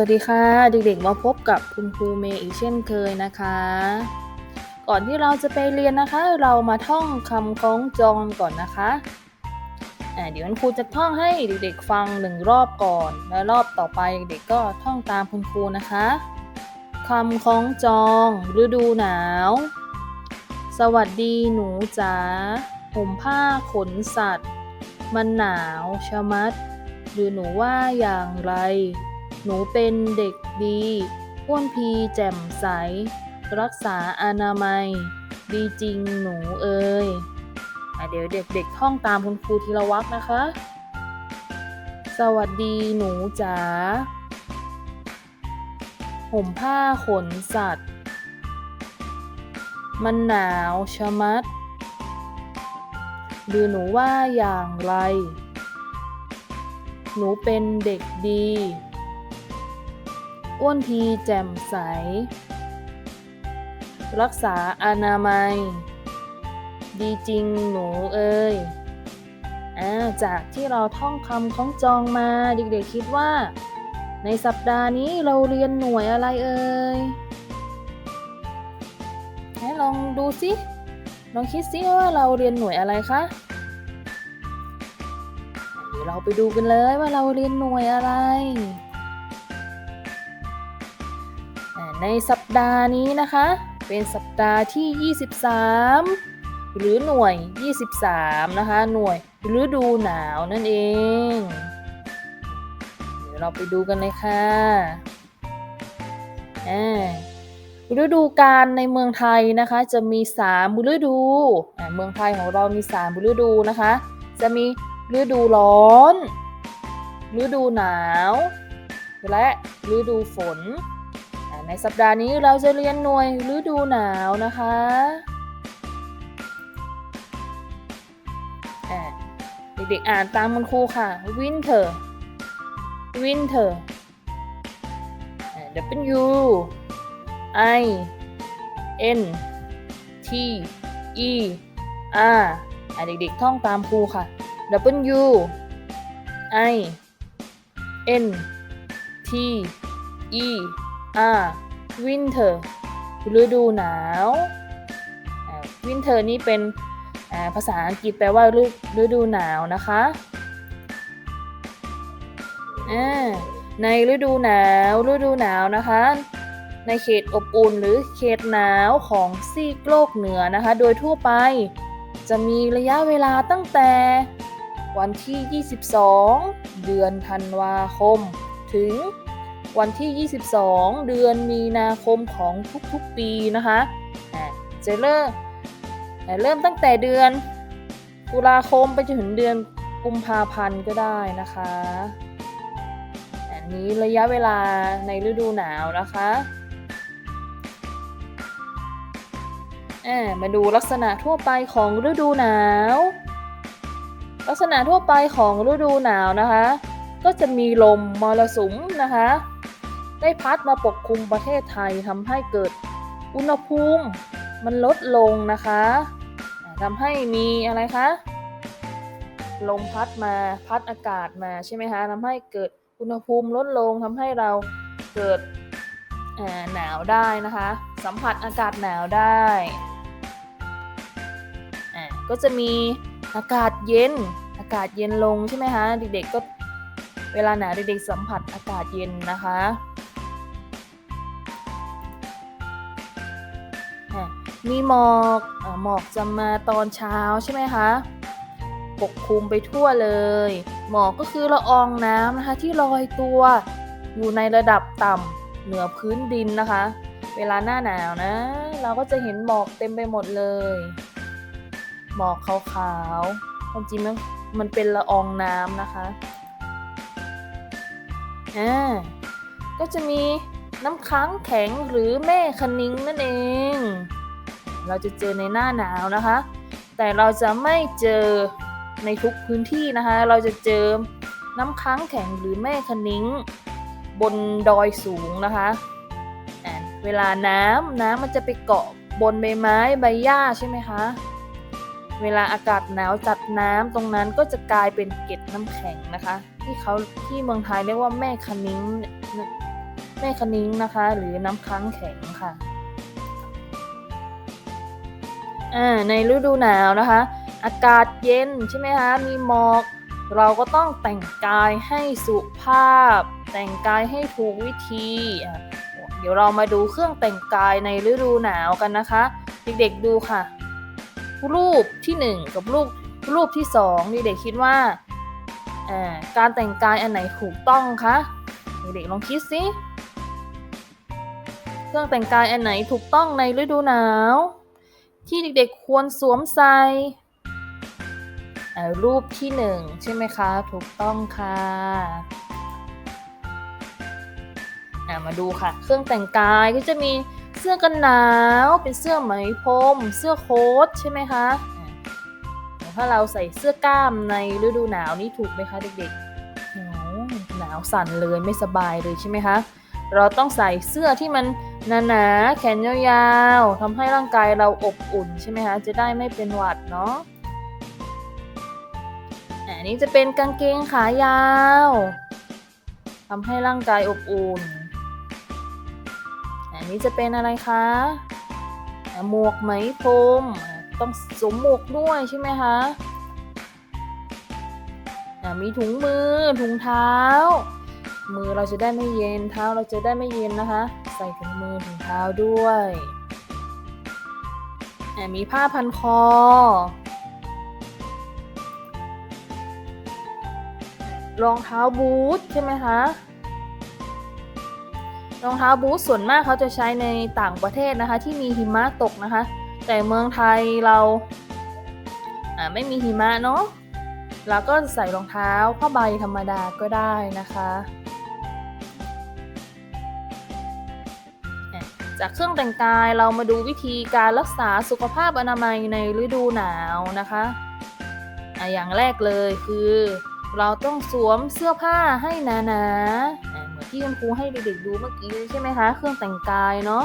สวัสดีค่ะ เด็กๆมาพบกับคุณครูเมย์อีกเช่นเคยนะคะ ก่อนที่เราจะไปเรียนนะคะ เรามาท่องคำคล้องจองก่อนนะคะอ่าเดี๋ยวคุณครูจะท่องให้เด็กๆฟังหนึ่งรอบก่อน แล้วรอบต่อไปเด็กๆก็ท่องตามคุณครูนะคะคำคล้องจองฤดูหนาว สวัสดีหนูจ๋าห่มผ้าขนสัตว์ มันหนาวชะมัด หรือหนูว่าอย่างไร หนูเป็นเด็กดีอ้วนพีแจ่มใส รักษาอนามัย ดีจริงหนูเอ่ยอเดี๋ยวเด็กๆท่องตามคุณครูธีรวัตรนะคะ สวัสดีหนูจ๋าห่มผ้าขนสัตว์ มันหนาวชะมัด หรือหนูว่าอย่างไร หนูเป็นเด็กดี อ้วนพีแจ่มใส รักษาอนามัย ดีจริงหนูเอ่ยอ่าจากที่เราท่องคำคล้องจองมาเด็กๆคิดว่า ในสัปดาห์นี้เราเรียนหน่วยอะไรเอ่ยให้ลองดูสิลองคิดสิว่าเราเรียนหน่วยอะไรคะเดี๋ยวเราไปดูกันเลยว่าเราเรียนหน่วยอะไร ในสัปดาห์นี้นะคะ เป็นสัปดาห์ที่ 23 หรือหน่วย 23 นะคะ หน่วยฤดูหนาวนั่นเอง เดี๋ยวเราไปดูกันเลยค่ะฤดูกาลในเมืองไทยนะคะจะมี3ฤดู เมืองไทยของเรามี3ฤดูนะคะ จะมีฤดูร้อน ฤดูหนาว และฤดูฝน ในสัปดาห์นี้เราจะเรียนหน่วยฤดูหนาวนะคะอ่เด็กๆอ่านตามคุณครูค่ะ winter winter W I N T E R อ่าเด็กๆท่องตามครูค่ะ W I N T E R winter ฤดูหนาว winter นี่เป็นภาษาอังกฤษแปลว่าฤดูหนาวนะคะในฤดูหนาวฤดูหนาวนะคะ ในเขตอบอุ่นหรือเขตหนาวของซีกโลกเหนือนะคะ โดยทั่วไปจะมีระยะเวลาตั้งแต่วันที่ 22 เดือนธันวาคม ถึง วันที่ 22 เดือนมีนาคมของทุกๆปีนะคะอ่าจะเริ่มอ่าเริ่มตั้งแต่เดือนตุลาคมไปจนถึงเดือนกุมภาพันธ์ก็ได้นะคะอันนี้ระยะเวลาในฤดูหนาวนะคะอ่ามาดูลักษณะทั่วไปของฤดูหนาว ลักษณะทั่วไปของฤดูหนาวนะคะ ก็จะมีลมมรสุมนะคะ ได้พัดมาปกคลุมประเทศไทยทำให้เกิดอุณหภูมิมันลดลงนะคะอ่าทำให้มีอะไรคะลมพัดมาพัดอากาศมาใช่ไหมคะทำให้เกิดอุณหภูมิลดลงทำให้เราเกิดหนาวได้นะคะ สัมผัสอากาศหนาวได้ก็จะมีอากาศเย็น อากาศเย็นลงใช่ไหมคะเด็กๆก็เวลาหนาวเด็กๆสัมผัสอากาศเย็นนะคะ มีหมอกอหมอกจะมาตอนเช้าใช่ไหมคะปกคลุมไปทั่วเลย หมอกก็คือละอองน้ำนะคะที่ลอยตัวอยู่ในระดับต่ำเหนือพื้นดินนะคะ เวลาหน้าหนาวนะ เราก็จะเห็นหมอกเต็มไปหมดเลย หมอกขาวๆความจริงมันมันเป็นละอองน้ำนะคะอ่าก็จะมีน้ำค้างแข็งหรือแม่คะนิ้งนั่นเอง เราจะเจอในหน้าหนาวนะคะ แต่เราจะไม่เจอในทุกพื้นที่นะคะ เราจะเจอน้ำค้างแข็งหรือแม่คะนิ้งบนดอยสูงนะคะเวลาน้ำน้ำมันจะไปเกาะบนใบไม้ใบหญ้าใช่ไหมคะ เวลาอากาศหนาวจัดน้ำตรงนั้นก็จะกลายเป็นเกล็ดน้ำแข็งนะคะ ที่เขาที่เมืองไทยเรียกว่าแม่คะนิ้งแม่คะนิ้งนะคะ หรือน้ำค้างแข็งค่ะ ในฤดูหนาวนะคะ อากาศเย็นใช่ไหมคะ มีหมอก เราก็ต้องแต่งกายให้สุภาพ แต่งกายให้ถูกวิธี เดี๋ยวเรามาดูเครื่องแต่งกายในฤดูหนาวกันนะคะ เด็กๆดูค่ะ รูปที่หนึ่งกับรูปรูปที่สองเด็กๆคิดว่าการแต่งกายอันไหนถูกต้องคะเด็กๆลองคิดสิ เครื่องแต่งกายอันไหนถูกต้องในฤดูหนาว ที่เด็กๆควรสวมใส่รูปที่หนึ่งใช่ไหมคะ ถูกต้องค่ะมาดูค่ะ เครื่องแต่งกายก็จะมีเสื้อกันหนาว เป็นเสื้อไหมพรม เสื้อโค้ทใช่ไหมคะอ่ถ้าเราใส่เสื้อกล้ามในฤดูหนาวนี่ถูกไหมคะเด็กๆหนาวสั่นเลยไม่สบายเลยใช่ไหมคะ เราต้องใส่เสื้อที่มัน หนาๆแขนยาวๆทำให้ร่างกายเราอบอุ่นใช่ไหมคะจะได้ไม่เป็นหวัดเนาะอันนี้จะเป็นกางเกงขายาวทำให้ร่างกายอบอุ่น อันนี้จะเป็นอะไรคะหมวกไหมพรมต้องสวมหมวกด้วยใช่ไหมคะอะมีถุงมือถุงเท้า มือเราจะได้ไม่เย็น เท้าเราจะได้ไม่เย็นนะคะ ใส่ถุงมือถุงเท้าด้วยมีผ้าพันคอ รองเท้าบูทใช่ไหมคะรองเท้าบูทส่วนมากเขาจะใช้ในต่างประเทศนะคะ ที่มีหิมะตกนะคะ แต่เมืองไทยเราอ่าไม่มีหิมะเนาะเราก็ใส่รองเท้าผ้าใบธรรมดาก็ได้นะคะ จากเครื่องแต่งกายเรามาดูวิธีการรักษาสุขภาพอนามัยในฤดูหนาวนะคะอะอย่างแรกเลยคือ เราต้องสวมเสื้อผ้าให้หนาๆอะเหมือนที่คุณครูให้เด็กๆดูเมื่อกี้ใช่ไหมคะ เครื่องแต่งกายเนาะ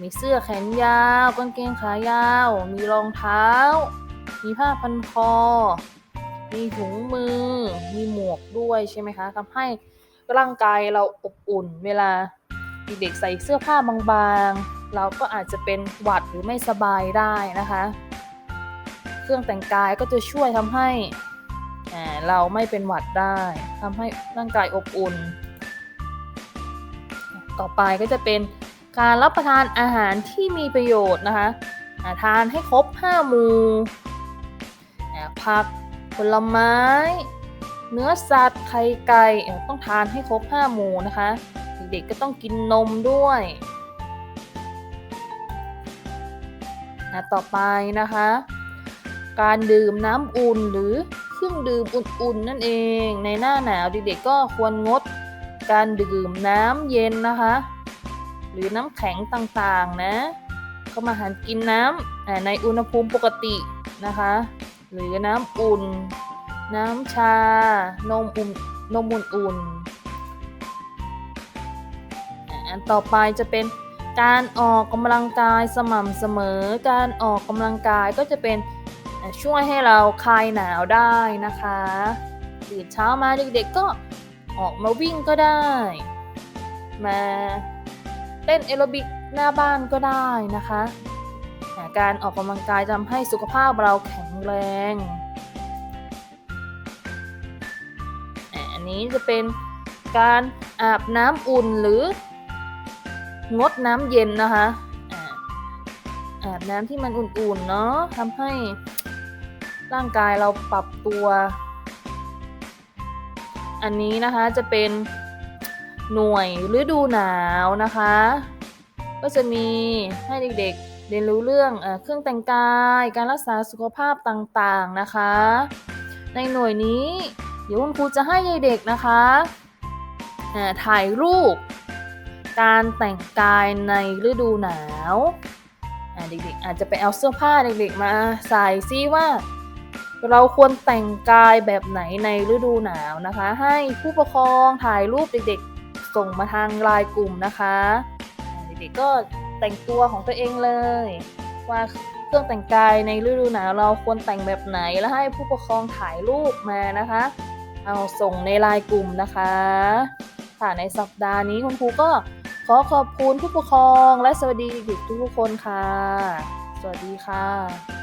มีเสื้อแขนยาวกางเกงขายาว มีรองเท้า มีผ้าพันคอ มีถุงมือ มีหมวกด้วยใช่ไหมคะทำให้ร่างกายเราอบอุ่นเวลา เด็กใส่เสื้อผ้าบางๆ เราก็อาจจะเป็นหวัดหรือไม่สบายได้นะคะ เครื่องแต่งกายก็จะช่วยทำให้เราไม่เป็นหวัดได้ทำให้ร่างกายอบอุ่น ต่อไปก็จะเป็นการรับประทานอาหารที่มีประโยชน์นะคะทานให้ครบ 5 หมู่ผักผลไม้ เนื้อสัตว์ไข่ไก่ต้องทานให้ครบ 5 หมู่นะคะ เด็กๆก็ต้องกินนมด้วยอ่าต่อไปนะคะ การดื่มน้ำอุ่นหรือเครื่องดื่มอุ่นๆนั่นเอง ในหน้าหนาวเด็กๆก็ควรงด การดื่มน้ำเย็นนะคะ หรือน้ำแข็งต่างๆนะก็มาหันกินน้ำในอุณหภูมิปกตินะคะ หรือน้ำอุ่น น้ำชา นมอุ่นนมอุ่นๆ อันต่อไปจะเป็นการออกกำลังกายสม่ำเสมอ การออกกำลังกายก็จะเป็นช่วยให้เราคลายหนาวได้นะคะตื่นเช้ามาเด็กๆก็ออกมาวิ่งก็ได้ มาเต้นแอโรบิกหน้าบ้านก็ได้นะคะการออกกำลังกายทำให้สุขภาพเราแข็งแรง อันนี้จะเป็นการอาบน้ำอุ่นหรือ งดน้ำเย็นนะคะอาบน้ำที่มันอุ่นๆเนาะทำให้ร่างกายเราปรับตัว อันนี้นะคะจะเป็นหน่วยฤดูหนาวนะคะ ก็จะมีให้เด็กๆเรียนรู้เรื่องเครื่องแต่งกาย การรักษาสุขภาพต่างๆนะคะ ในหน่วยนี้ เดี๋ยวคุณครูจะให้เด็กๆนะคะถ่ายรูป การแต่งกายในฤดูหนาวเด็กๆอาจจะไปเอาเสื้อผ้าเด็กๆมาใส่ซิว่า เราควรแต่งกายแบบไหนในฤดูหนาวนะคะ ให้ผู้ปกครองถ่ายรูปเด็กๆ ส่งมาทางไลน์กลุ่มนะคะเด็กๆก็แต่งตัวของตัวเองเลย ว่าเครื่องแต่งกายในฤดูหนาวเราควรแต่งแบบไหนแล้วให้ผู้ปกครองถ่ายรูปมานะคะ เอาส่งในไลน์กลุ่มนะคะค่ะในสัปดาห์นี้คุณครูก็ อขอบคุณผู้ปกครองและสวัสดีเด็กทุกคนค่ะ สวัสดีค่ะ